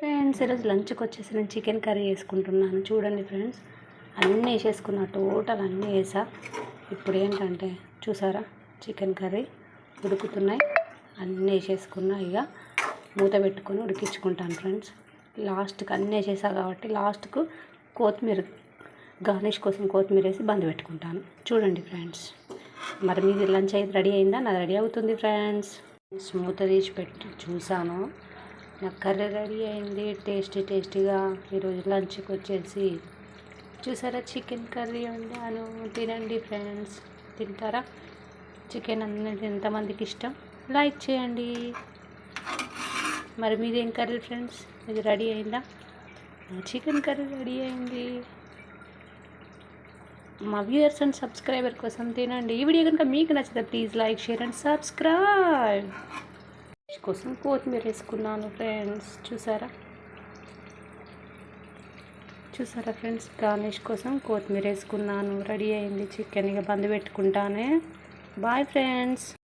Friends ఈరోజు లంచ్కి వచ్చేసి నేను చికెన్ కర్రీ వేసుకుంటున్నాను. చూడండి ఫ్రెండ్స్ అన్నీ వేసేసుకున్నా టోటల్ అన్నీ వేసా. ఇప్పుడు ఏంటంటే చూసారా? చికెన్ కర్రీ ఉడుకుతున్నాయి. అన్నీ వేసేసుకున్నా ఇక మూత పెట్టుకొని ఉడికించుకుంటాను ఫ్రెండ్స్. లాస్ట్కి అన్నీ వేసేసా కాబట్టి లాస్ట్కు కొత్తిమీర గార్నిష్ కోసం కొత్తిమీర వేసి బంద్ పెట్టుకుంటాను. చూడండి ఫ్రెండ్స్ మరి మీది లంచ్ అయితే రెడీ అయిందా? నాది రెడీ అవుతుంది ఫ్రెండ్స్. మూత తీసి పెట్టి చూసాను. కర్రీ రెడీ అయింది. టేస్టీ టేస్టీగా ఈరోజు లంచ్కి వచ్చేసి చూసారా చికెన్ కర్రీ వండాను తినండి ఫ్రెండ్స్. తింటారా? చికెన్ అన్నది ఎంతమందికి ఇష్టం? లైక్ చేయండి. మరి మీదేం కర్రీ ఫ్రెండ్స్? ఇది రెడీ అయిందా? చికెన్ కర్రీ రెడీ అయింది. మా వ్యూయర్స్ అండ్ సబ్స్క్రైబర్ కోసం తినండి. ఈ వీడియో కనుక మీకు నచ్చితే please like share and subscribe. కోసం కొత్తిమీర వేసుకున్నాను ఫ్రెండ్స్. చూసారా? చూసారా ఫ్రెండ్స్? గార్నిష్ కోసం కొత్తిమీర వేసుకున్నాను. రెడీ అయింది. చికెన్ ఇక బంద్ పెట్టుకుంటానే. Bye friends.